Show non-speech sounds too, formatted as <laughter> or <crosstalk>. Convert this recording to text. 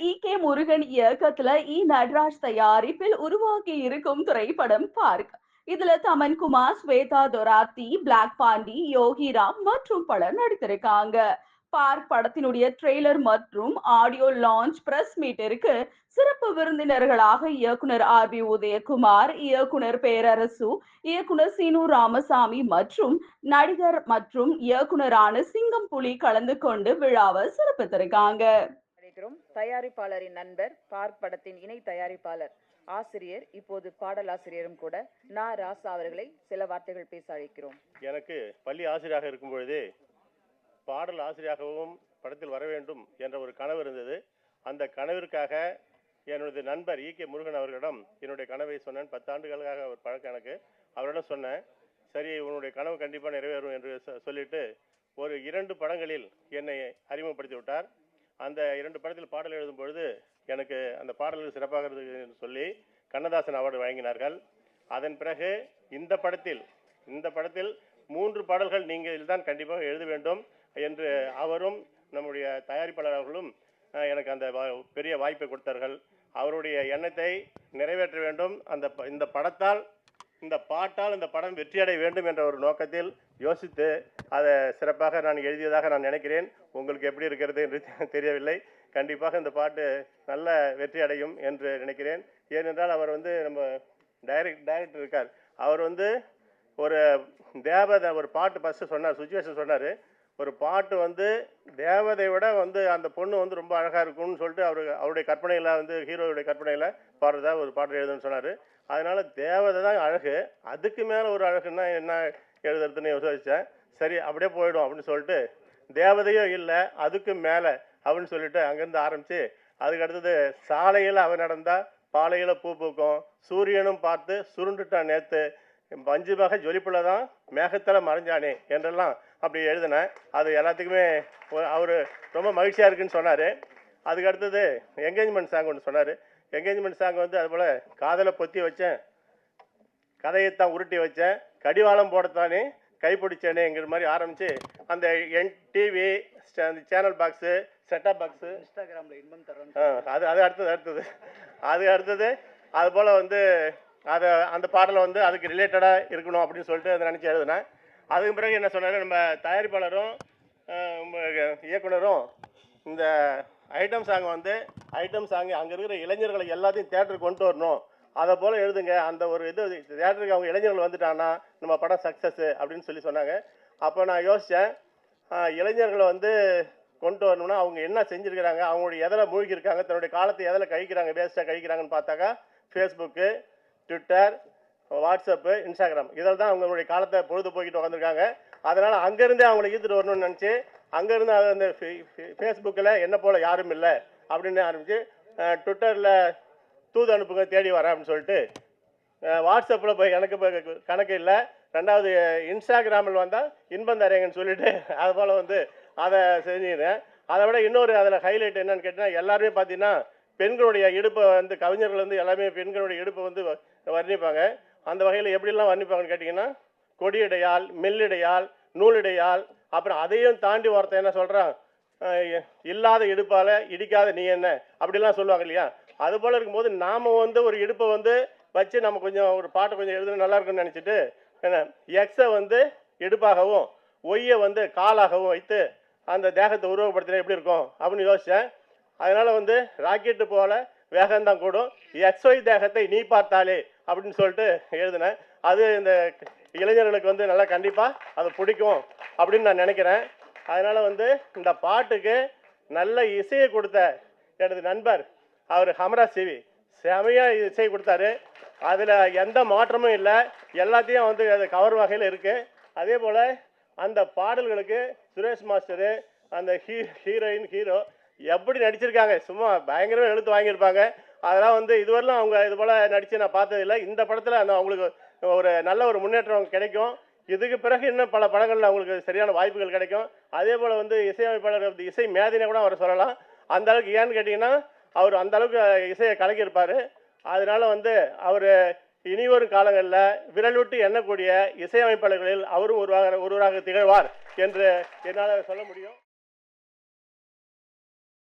இ. K. Murugan இயக்கத்துல இ. நடராஜ் தயாரிப்பில் உருவாக்கி இருக்கும் திரைப்படம் பார்க் இதுல தமன்குமார் ஸ்வேதா தொராத்தி பிளாக் பாண்டி யோகிராம் மற்றும் பலர் நடித்திருக்காங்க. பார்க் படத்தினுடைய ட்ரெய்லர் மற்றும் ஆடியோ லான்ச் பிரஸ் மீட்டிற்கு சிறப்பு விருந்தினர்களாக இயக்குனர் ஆர். பி. உதயகுமார் இயக்குனர் பேரரசு இயக்குனர் சீனு ராமசாமி மற்றும் நடிகர் மற்றும் இயக்குனரான சிங்கம் புலி கலந்து கொண்டு விழாவை சிறப்பித்திருக்காங்க. தயாரிப்பாளரின் நண்பர் பார்க் படத்தின் இணை தயாரிப்பாளர் ஆசிரியர் இப்போது பாடலாசிரியரும் கூட நா. ராசா அவர்களை சில வார்த்தைகள் பேச அழைக்கிறோம். எனக்கு பள்ளி ஆசிரியராக இருக்கும் பொழுதே பாடல் ஆசிரியராகவும் படத்தில் வர வேண்டும் என்ற ஒரு கனவு இருந்தது. அந்த கனவிற்காக என்னுடைய நண்பர் இ. கே. முருகன் அவர்களிடம் என்னுடைய கனவை சொன்னேன். பத்தாண்டுகளுக்காக ஒரு பழக்கம் எனக்கு. அவரிடம் சொன்னேன் சரி உன்னுடைய கனவு கண்டிப்பாக நிறைவேறும் என்று சொ- சொல்லிட்டு ஒரு இரண்டு படங்களில் என்னை அறிமுகப்படுத்தி விட்டார். அந்த இரண்டு படத்தில் பாடல் எழுதும் பொழுது எனக்கு அந்த பாடல்கள் சிறப்பாக இருந்தது என்று சொல்லி கண்ணதாசன் அவார்டு வழங்கினார்கள். அதன் பிறகு இந்த படத்தில் இந்த படத்தில் மூன்று பாடல்கள் நீங்கள் தான் கண்டிப்பாக எழுத வேண்டும் என்று அவரும் நம்முடைய தயாரிப்பாளர் அவர்களும் எனக்கு அந்த பெரிய வாய்ப்பை கொடுத்தார்கள். அவருடைய எண்ணத்தை நிறைவேற்ற வேண்டும். அந்த ப- இந்த படத்தால் இந்த பாட்டால் இந்த படம் வெற்றியடைய வேண்டும் என்ற ஒரு நோக்கத்தில் யோசித்து அதை சிறப்பாக நான் எழுதியதாக நான் நினைக்கிறேன். உங்களுக்கு எப்படி இருக்கிறது என்று <laughs> தெரியவில்லை. கண்டிப்பாக இந்த பாட்டு நல்ல வெற்றி அடையும் என்று நினைக்கிறேன். ஏனென்றால் அவர் வந்து நம்ம டைரக்ட் டைரக்டர் இருக்கார். அவர் வந்து ஒரு தேவதை ஒரு பாட்டு ஃபஸ்ட்டு சொன்னார் சுச்சுவேஷன் சொன்னார். ஒரு பாட்டு வந்து தேவதை விட வந்து அந்த பொண்ணு வந்து ரொம்ப அழகாக இருக்கும்னு சொல்லிட்டு அவரு அவருடைய கற்பனையில் வந்து ஹீரோவுடைய கற்பனையில் பாடுறதா ஒரு பாட்டு எழுதுன்னு சொன்னார். அதனால் தேவதை தான் அழகு. அதுக்கு மேலே ஒரு அழகுன்னா என்ன எழுதுறதுன்னு யோசிச்சேன். சரி அப்படியே போயிடும் அப்படின்னு சொல்லிட்டு தேவதையும் இல்லை அதுக்கு மேலே அப்படின்னு சொல்லிட்டு அங்கேருந்து ஆரம்பித்து அதுக்கு அடுத்தது சாலையில் அவன் நடந்தா பாலையில் பூ பூக்கும். சூரியனும் பார்த்து சுருண்டுட்டான் நேற்று பஞ்சுமாக ஜொலிப்புல தான் மேகத்தில் மறைஞ்சானே என்றெல்லாம் அப்படி எழுதினேன். அது எல்லாத்துக்குமே அவர் ரொம்ப மகிழ்ச்சியாக இருக்குன்னு சொன்னார். அதுக்கு அடுத்தது என்கேஜ்மெண்ட் சாங் ஒன்று சொன்னார். என்கேஜ்மெண்ட் சாங் வந்து அதுபோல் காதலை பொத்தி வச்சேன். கதையைத்தான் உருட்டி வச்சேன். கடிவாளம் போடத்தானே கைப்பிடிச்சேனேங்கிற மாதிரி ஆரம்பித்து அந்த என் டிவி அந்த சேனல் பாக்ஸு செட்டப் பாக்ஸு இன்ஸ்டாகிராம்ல இன்பம் தரேன் ஆ, அது அது அடுத்தது அடுத்தது. அது அடுத்தது. அது போல் வந்து அதை அந்த பாடலை வந்து அதுக்கு ரிலேட்டடாக இருக்கணும் அப்படின்னு சொல்லிட்டு அதை நினச்சி எழுதினேன். அதுக்கு பிறகு என்ன சொன்னார்? நம்ம தயாரிப்பாளரும் இயக்குனரும் இந்த ஐட்டம் சாங் வந்து ஐட்டம் சாங் அங்கே இருக்கிற இளைஞர்களை எல்லாத்தையும் தேட்டருக்கு கொண்டு வரணும். அதை போல் எழுதுங்க. அந்த ஒரு இது தேட்டருக்கு அவங்க இளைஞர்கள் வந்துட்டாங்கன்னா நம்ம படம் சக்ஸஸ் அப்படின்னு சொல்லி சொன்னாங்க. அப்போ நான் யோசித்தேன் இளைஞர்களை வந்து கொண்டு வரணும்னா அவங்க என்ன செஞ்சுருக்கிறாங்க அவங்களுடைய எதில் மூழ்கியிருக்காங்க தன்னுடைய காலத்தை எதில் கழிக்கிறாங்க வேஸ்ட்டாக கழிக்கிறாங்கன்னு பார்த்தாக்கா ஃபேஸ்புக்கு ட்விட்டர் வாட்ஸ்அப்பு இன்ஸ்டாகிராம் இதில் தான் அவங்களுடைய காலத்தை பொழுது போய்கிட்டு உட்காந்துருக்காங்க அதனால் அங்கேருந்தே அவங்கள ஈர்த்துட்டு வரணும்னு நினச்சி அங்கேருந்து அது அந்த ஃபேஸ்புக்கில் என்ன போல் யாரும் இல்லை அப்படின்னு ஆரம்பித்து ட்விட்டரில் தூது அனுப்புங்க தேடி வரேன் அப்படின்னு சொல்லிட்டு வாட்ஸ்அப்பில் போய் எனக்கு கணக்கு இல்லை. ரெண்டாவது இன்ஸ்டாகிராமில் வந்தால் இன்பம் தரேங்கன்னு சொல்லிட்டு <laughs> அது போல் வந்து அதை செஞ்சுக்கிறேன் அதை விட இன்னொரு அதில் ஹைலைட் என்னன்னு கேட்டால் எல்லாருமே பார்த்தீங்கன்னா பெண்களுடைய இடுப்பை வந்து கவிஞர்கள் வந்து எல்லாமே பெண்களுடைய இடுப்பை வந்து வ- வர்ணிப்பாங்க. அந்த வகையில் எப்படிலாம் வர்ணிப்பாங்கன்னு கேட்டிங்கன்னா கொடியடையால் மெல்லிடையால் நூலிடையால் அப்புறம் அதையும் தாண்டி ஒருத்தன் என்ன சொல்கிறான் இல்லாத இடுப்பால் இடிக்காத நீ என்ன? அப்படிலாம் சொல்லுவாங்க இல்லையா? அது போல் இருக்கும்போது நாம் வந்து ஒரு இடுப்பை வந்து வச்சு நம்ம கொஞ்சம் ஒரு பாட்டை கொஞ்சம் எழுதுனா நல்லா இருக்கும்னு நினச்சிட்டு என்ன எக்ஸை வந்து இடுப்பாகவும் ஒய்யை வந்து காலாகவும் வைத்து அந்த தேகத்தை உருவப்படுத்தினா எப்படி இருக்கும்? அப்படின்னு யோசித்தேன் அதனால் வந்து ராக்கெட்டு போல் வேகம்தான் கூடும். எக்ஸ்ஒய் தேகத்தை நீ பார்த்தாலே அப்படின்னு சொல்லிட்டு எழுதினேன். அது இந்த இளைஞர்களுக்கு வந்து நல்லா கண்டிப்பாக அது பிடிக்கும் அப்படின்னு நான் நினைக்கிறேன். அதனால் வந்து இந்த பாட்டுக்கு நல்ல இசையை கொடுத்த எனது நண்பர் அவர் ஹமரா சிவி. செமையாக இசை கொடுத்தாரு. அதில் எந்த மாற்றமும் இல்லை. எல்லாத்தையும் வந்து அது கவர் வகையில் இருக்குது அதே போல் அந்த பாடல்களுக்கு சுரேஷ் மாஸ்டரு அந்த ஹீ ஹீரோயின் ஹீரோ எப்படி நடிச்சிருக்காங்க? சும்மா பயங்கரமாக எழுத்து வாங்கியிருப்பாங்க. அதெல்லாம் வந்து இதுவரையிலும் அவங்க இது போல் நடித்து நான் பார்த்ததில்ல. இந்த படத்தில் அந்த அவங்களுக்கு ஒரு நல்ல ஒரு முன்னேற்றம் கிடைக்கும். இதுக்கு பிறகு இன்னும் பல படங்களில் அவங்களுக்கு சரியான வாய்ப்புகள் கிடைக்கும். அதே போல் வந்து இசையமைப்பாளர் இசை மேதினை கூட அவரை சொல்லலாம். அந்த அளவுக்கு ஏன்னு கேட்டிங்கன்னா அவர் அந்த அளவுக்கு இசையை கலக்கியிருப்பார். அதனால் வந்து அவர் இனிவரும் காலங்களில் விரல் விட்டு எண்ணக்கூடிய இசையமைப்பாளர்களில் அவரும் உருவாக ஒருவராக திகழ்வார் என்று என்னால் சொல்ல முடியும்.